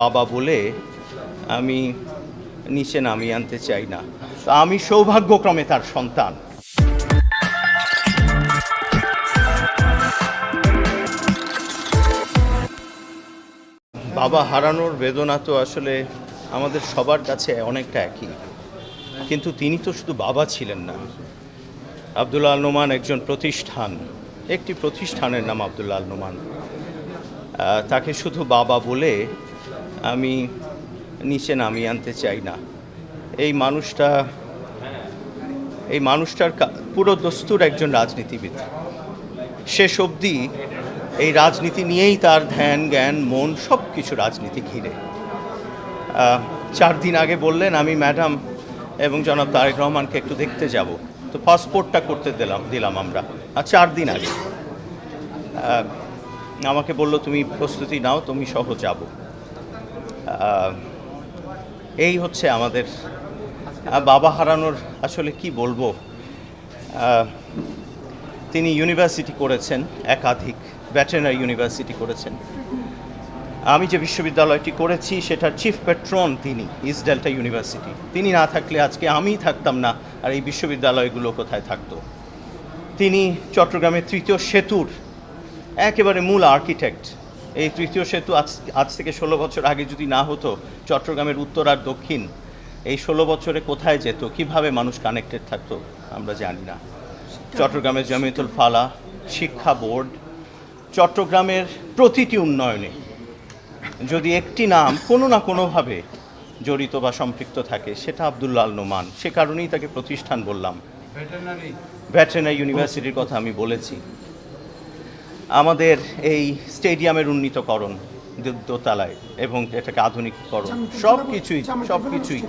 বাবা বলে আমি নিচে নামিয়ে আনতে চাই না। আমি সৌভাগ্যক্রমে তার সন্তান। বাবা হারানোর বেদনা তো আসলে আমাদের সবার কাছে অনেকটা একই। কিন্তু তিনি তো শুধু বাবা ছিলেন না। আবদুল্লাহ আল নোমান একজন প্রতিষ্ঠান, একটি প্রতিষ্ঠানের নাম আবদুল্লাহ আল নোমান। তাকে শুধু বাবা বলে আমি নিচে নামিয়ে আনতে চাই না। এই মানুষটা, এই মানুষটার পুরো দস্তুর একজন রাজনীতিবিদ। শেষ অবধি এই রাজনীতি নিয়েই তার ধ্যান, জ্ঞান, মন সব কিছু রাজনীতি ঘিরে। চার দিন আগে বললেন, আমি ম্যাডাম এবং জনাব তারেক রহমানকে একটু দেখতে যাব। তো পাসপোর্টটা করতে দিলাম দিলাম আমরা। আর চার দিন আগে। আমাকে বলল, তুমি প্রস্তুতি নাও, তুমি সহ যাব। এই হচ্ছে আমাদের বাবা হারানোর আসলে কি বলব? তিনি ইউনিভার্সিটি করেছেন, একাধিক ভ্যাটেনারি ইউনিভার্সিটি করেছেন। আমি যে বিশ্ববিদ্যালয়টি করেছি, সেটার চিফ পেট্রন তিনি ইস্ট ডেল্টা ইউনিভার্সিটি তিনি না থাকলে আজকে আমিই থাকতাম না, আর এই বিশ্ববিদ্যালয়গুলো কোথায় থাকতো? তিনি চট্টগ্রামের তৃতীয় সেতুর, একেবারে মূল আর্কিটেক্ট এই তৃতীয় সেতু আজ আজ থেকে ষোলো বছর আগে যদি না হতো চট্টগ্রামের উত্তর আর দক্ষিণ এই ষোলো বছরে কোথায় যেত? কীভাবে মানুষ কানেক্টেড থাকতো? আমরা জানি না। চট্টগ্রামের জমিয়তুল ফালা শিক্ষা বোর্ড চট্টগ্রামের প্রতিটি উন্নয়নে যদি একটি নাম কোনো না কোনোভাবে জড়িত বা সম্পৃক্ত থাকে সেটা আবদুল্লাহ আল নোমান। সে কারণেই তাকে প্রতিষ্ঠান বললাম। ভ্যাটেনারি ইউনিভার্সিটির কথা আমি বলেছি। আমাদের এই স্টেডিয়ামের উন্নীতকরণ দোতলায় এবং এটাকে আধুনিককরণ সব কিছুই সব কিছুই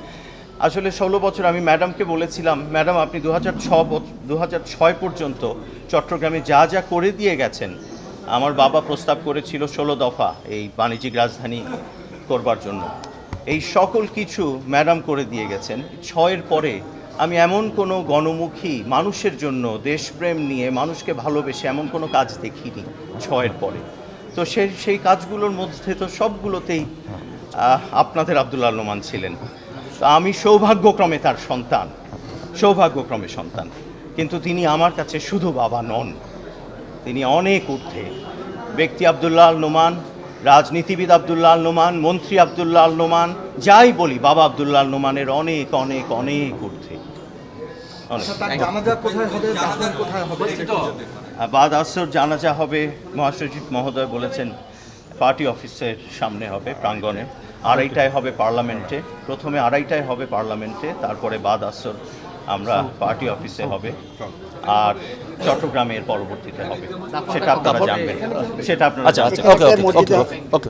আসলে ষোলো বছর আমি ম্যাডামকে বলেছিলাম ম্যাডাম আপনি দু হাজার ছ দু হাজার ছয় পর্যন্ত চট্টগ্রামে যা যা করে দিয়ে গেছেন আমার বাবা প্রস্তাব করেছিল ষোলো দফা এই বাণিজ্যিক রাজধানী করবার জন্য। এই সকল কিছু ম্যাডাম করে দিয়ে গেছেন। ছয়ের পরে আমি এমন কোনো গণমুখী মানুষের জন্য দেশপ্রেম নিয়ে মানুষকে ভালোবেসে এমন কোনো কাজ দেখিনি ছয়ের পরে। তো সেই সেই কাজগুলোর মধ্যে তো সবগুলোতেই আপনাদের আবদুল্লাহ নোমান ছিলেন। আমি সৌভাগ্যক্রমে তার সন্তান, সৌভাগ্যক্রমে সন্তান। কিন্তু তিনি আমার কাছে শুধু বাবা নন। তিনি অনেক ঊর্ধ্বে। ব্যক্তি আবদুল্লাহ আল নোমান রাজনীতিবিদ আবদুল্লাহ আল নোমান মন্ত্রী আবদুল্লাহ আল নোমান যাই বলি বাবা আবদুল্লাহ আল নোমানের অনেক অনেক অনেক ঊর্ধ্বে। আর বাদ আসর জানাজা হবে মহাসচিব মহোদয় বলেছেন পার্টি অফিসের সামনে হবে প্রাঙ্গণে। আড়াইটায় হবে পার্লামেন্টে প্রথমে আড়াইটায় হবে পার্লামেন্টে তারপরে বাদ আসর আমরা পার্টি অফিসে হবে আর চট্টগ্রামের পরবর্তীতে হবে। সেটা আপনারা জানবেন। সেটা আপনারা আচ্ছা আচ্ছা ওকে ওকে ওকে ওকে।